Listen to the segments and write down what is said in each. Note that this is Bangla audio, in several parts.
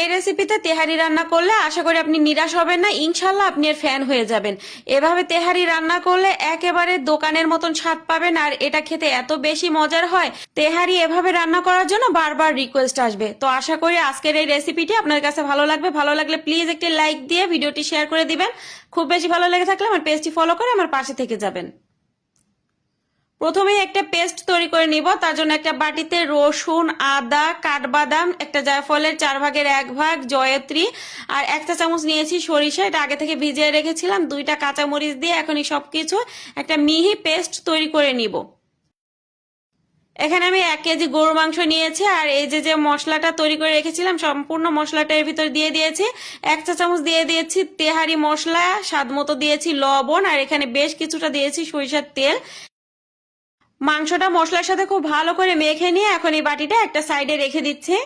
এই রেসিপিতে তেহারি রান্না করলে আশা করি আপনি নিরাশ হবেন না। ইনশাল্লাহ আপনি এর ফ্যান হয়ে যাবেন। এভাবে তেহারি রান্না করলে একেবারে দোকানের মতন স্বাদ পাবেন আর এটা খেতে এত বেশি মজার হয়। তেহারি এভাবে রান্না করার জন্য বারবার রিকোয়েস্ট আসবে। তো আশা করি আজকের এই রেসিপিটি আপনার কাছে ভালো লাগবে। ভালো লাগলে প্লিজ একটি লাইক দিয়ে ভিডিওটি শেয়ার করে দিবেন। খুব বেশি ভালো লেগে থাকলে আমার পেজটি ফলো করে আমার পাশে থেকে যাবেন। প্রথমেই একটা পেস্ট তৈরি করে নিব। তার জন্য একটা বাটিতে রসুন, আদা, কাঠবাদাম, একটা জায়ফলের চার ভাগের এক ভাগ, জয়ত্রী আর একটা চামচ নিয়েছি সরিষা। এটা আগে থেকে ভিজিয়ে রেখেছিলাম। দুইটা কাঁচামরিচ দিয়ে এখনই সব কিছু একটা মিহি পেস্ট তৈরি করে নিব। এখানে আমি এক কেজি গরু মাংস নিয়েছি আর এই যে যে মশলাটা তৈরি করে রেখেছিলাম, সম্পূর্ণ মশলাটা এর ভিতর দিয়ে দিয়েছি। এক চা চামচ দিয়ে দিয়েছি তেহারি মশলা, স্বাদ মতো দিয়েছি লবণ আর এখানে বেশ কিছুটা দিয়েছি সরিষার তেল। মাংসটা মশলার সাথে খুব ভালো করে মেখে নিয়ে এখন এই বাটিটা একটা সাইডে রেখে দিচ্ছে।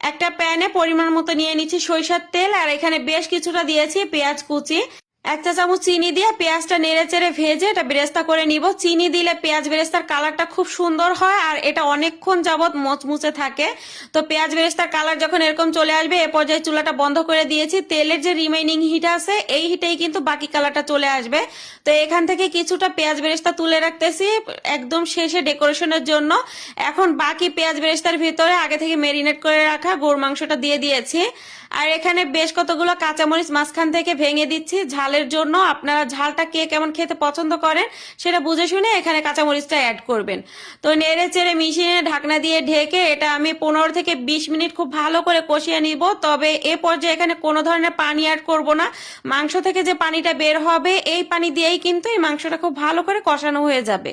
একটা প্যানে পরিমাণ মতো নিয়ে নিচ্ছি সরিষার তেল, আর এখানে বেশ কিছুটা দিয়েছি পেঁয়াজ কুচি। এক চা চামচ চিনি দিয়ে পেঁয়াজটা নেড়ে চেড়ে ভেজে এটা বেরেস্তা করে নিব। চিনি দিলে পেঁয়াজ বেরেস্তার কালারটা খুব সুন্দর হয় আর এটা অনেকক্ষণ যাবৎ মচমুচে থাকে। তো পেঁয়াজ বেরেস্তার কালার যখন এরকম চলে আসবে, এ পর্যায়ে চুলাটা বন্ধ করে দিয়েছি। তেলের যে রিমেইনিং হিট আছে, এই হিটেই কিন্তু বাকি কালারটা চলে আসবে। তো এখান থেকে কিছুটা পেঁয়াজ বেরেস্তা তুলে রাখতেছি একদম শেষে ডেকোরেশনের জন্য। এখন বাকি পেঁয়াজ বেরেস্তার ভিতরে আগে থেকে মেরিনেট করে রাখা গরু মাংসটা দিয়ে দিয়েছি। আর এখানে বেশ কতগুলো কাঁচামরিচ মাঝখান থেকে ভেঙে দিচ্ছি। ঝালের জন্য আপনারা ঝালটা কে কেমন খেতে পছন্দ করেন সেটা বুঝে শুনে এখানে কাঁচামরিচটা অ্যাড করবেন। তো নেড়ে চেড়ে মিশিয়ে ঢাকনা দিয়ে ঢেকে এটা আমি পনেরো থেকে বিশ মিনিট খুব ভালো করে কষিয়ে নিব। তবে এ পর্যায়ে এখানে কোনো ধরনের পানি অ্যাড করব না। মাংস থেকে যে পানিটা বের হবে, এই পানি দিয়েই কিন্তু এই মাংসটা খুব ভালো করে কষানো হয়ে যাবে।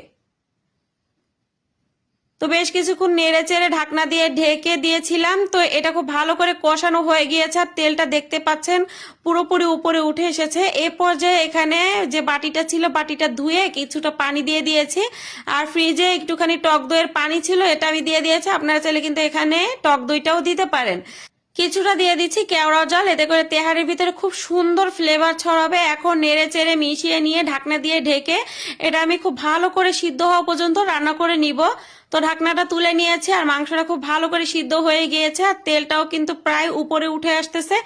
তো বেশ কিছুক্ষণ নেড়ে চেড়ে ঢাকনা দিয়ে ঢেকে দিয়েছিলাম। তো এটা খুব ভালো করে কষানো হয়ে গিয়েছে আর তেলটা দেখতে পাচ্ছেন পুরোপুরি উপরে উঠে এসেছে। এ পর্যায়ে এখানে যে বাটিটা ছিল, বাটিটা ধুয়ে কিছুটা পানি দিয়ে দিয়েছি। আর ফ্রিজে একটুখানি টক দইয়ের পানি ছিল, এটা আমি দিয়ে দিয়েছি। আপনারা চাইলে কিন্তু এখানে টক দইটাও দিতে পারেন। কিছুটা দিয়ে দিচ্ছি কেওড়া জল, এতে করে তেহারের ভিতরে খুব সুন্দর ফ্লেভার ছড়াবে। এখন নেড়ে চেড়ে মিশিয়ে নিয়ে ঢাকনা দিয়ে ঢেকে এটা আমি খুব ভালো করে সিদ্ধ হওয়া পর্যন্ত রান্না করে নিব। তো ঢাকনাটা তুলে নিয়েছে আর মাংসটা খুব ভালো করে সিদ্ধ হয়ে গিয়েছে আর তেলটাও কিন্তু প্রায় উপরে উঠে আসতেছে।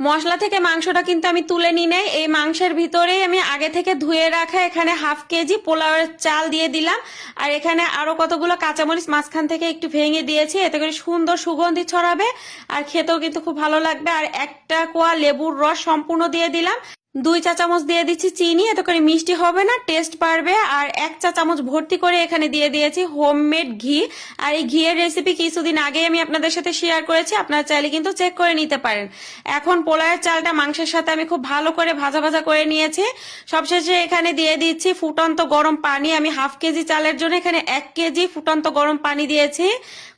মশলা থেকে মাংসটা কিন্তু আমি তুলে নিই নাই। এই মাংসের ভিতরেই আমি আগে থেকে ধুয়ে রাখা এখানে হাফ কেজি পোলাওয়ের চাল দিয়ে দিলাম। আর এখানে আরও কতগুলো কাঁচামরিচ মাঝখান থেকে একটু ভেঙে দিয়েছি। এতে করে সুন্দর সুগন্ধি ছড়াবে আর খেতেও কিন্তু খুব ভালো লাগবে। আর একটা কোয়া লেবুর রস সম্পূর্ণ দিয়ে দিলাম। দুই চা চামচ দিয়ে দিচ্ছি চিনি এত করে মিষ্টি হবে না টেস্ট পারবে আর এক চা চামচ ভর্তি করে এখানে দিয়ে দিয়েছি হোমমেড ঘি। আর এই ঘিয়ের রেসিপি কিছুদিন আগে আমি আপনাদের সাথে শেয়ার করেছি, আপনারা চাইলে কিন্তু চেক করে নিতে পারেন। এখন পোলায়ের চালটা মাংসের সাথে আমি খুব ভালো করে ভাজা ভাজা করে নিয়েছি। সবশেষে এখানে দিয়ে দিচ্ছি ফুটন্ত গরম পানি। আমি হাফ কেজি চালের জন্য এখানে এক কেজি ফুটন্ত গরম পানি দিয়েছি।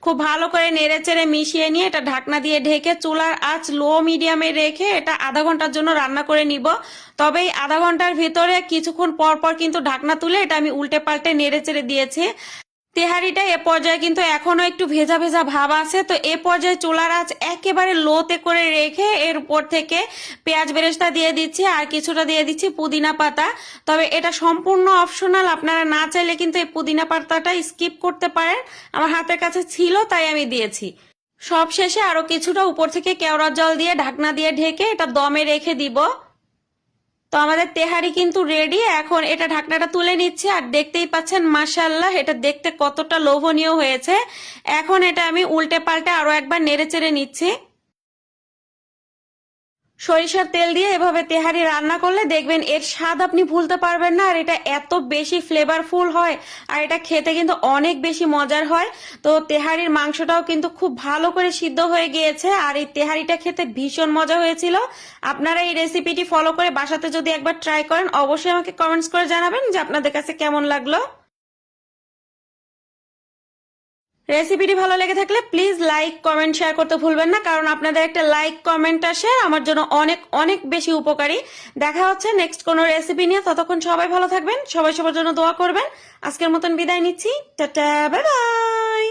খুব ভালো করে নেড়ে চেড়ে মিশিয়ে নিয়ে এটা ঢাকনা দিয়ে ঢেকে চুলার আঁচ লো মিডিয়ামে রেখে এটা আধা ঘণ্টার জন্য রান্না করে নিব। তবে এই আধা ঘণ্টার ভিতরে কিছুক্ষণ পর পর কিন্তু ঢাকনা তুলে এটা আমি উল্টে পাল্টে নেড়ে চেড়ে দিয়েছি। তেহারিটা এ পর্যায়ে কিন্তু এখনও একটু ভেজা ভেজা ভাব আছে, তো এ পর্যায়ে চুলার আঁচ একেবারে লোতে করে রেখে এর উপর থেকে পেঁয়াজ বেরেস্তা দিয়ে দিচ্ছি আর কিছুটা দিয়ে দিচ্ছি পুদিনা পাতা। তবে এটা সম্পূর্ণ অপশনাল, আপনারা না চাইলে কিন্তু এই পুদিনা পাতাটা স্কিপ করতে পারেন। আমার হাতের কাছে ছিল, তাই আমি দিয়েছি। সব শেষে আরও কিছুটা উপর থেকে কেওড়ার জল দিয়ে ঢাকনা দিয়ে ঢেকে এটা দমে রেখে দিব। তো আমাদের তেহারি কিন্তু রেডি এখন এটা ঢাকনাটা তুলে নিচ্ছে আর দেখতেই পাচ্ছেন মাসাল্লাহ এটা দেখতে কতটা লোভনীয় হয়েছে। এখন এটা আমি উল্টে পাল্টে আরও একবার নেড়ে চেড়ে নিচ্ছি। সরিষার তেল দিয়ে এভাবে তেহারি রান্না করলে দেখবেন এর স্বাদ আপনি ভুলতে পারবেন না, আর এটা এত বেশি ফ্লেভারফুল হয়, আর এটা খেতে কিন্তু অনেক বেশি মজার হয়। তো তেহারির মাংসটাও কিন্তু খুব ভালো করে সিদ্ধ হয়ে গিয়েছে, আর এই তেহারিটা খেতে ভীষণ মজা হয়েছিল। আপনারা এই রেসিপিটি ফলো করে বাসাতে যদি একবার ট্রাই করেন, অবশ্যই আমাকে কমেন্টস করে জানাবেন যে আপনাদের কাছে কেমন লাগল। রেসিপিটি ভালো লেগে থাকলে প্লিজ লাইক কমেন্ট শেয়ার করতে ভুলবেন না, কারণ আপনাদের একটা লাইক কমেন্ট আসে আমার জন্য অনেক অনেক বেশি উপকারী। দেখা হচ্ছে নেক্সট কোনো রেসিপি নিয়ে। ততক্ষণ সবাই ভালো থাকবেন, সবাই সবার জন্য দোয়া করবেন। আজকের মতন বিদায় নিচ্ছি। Tata bye bye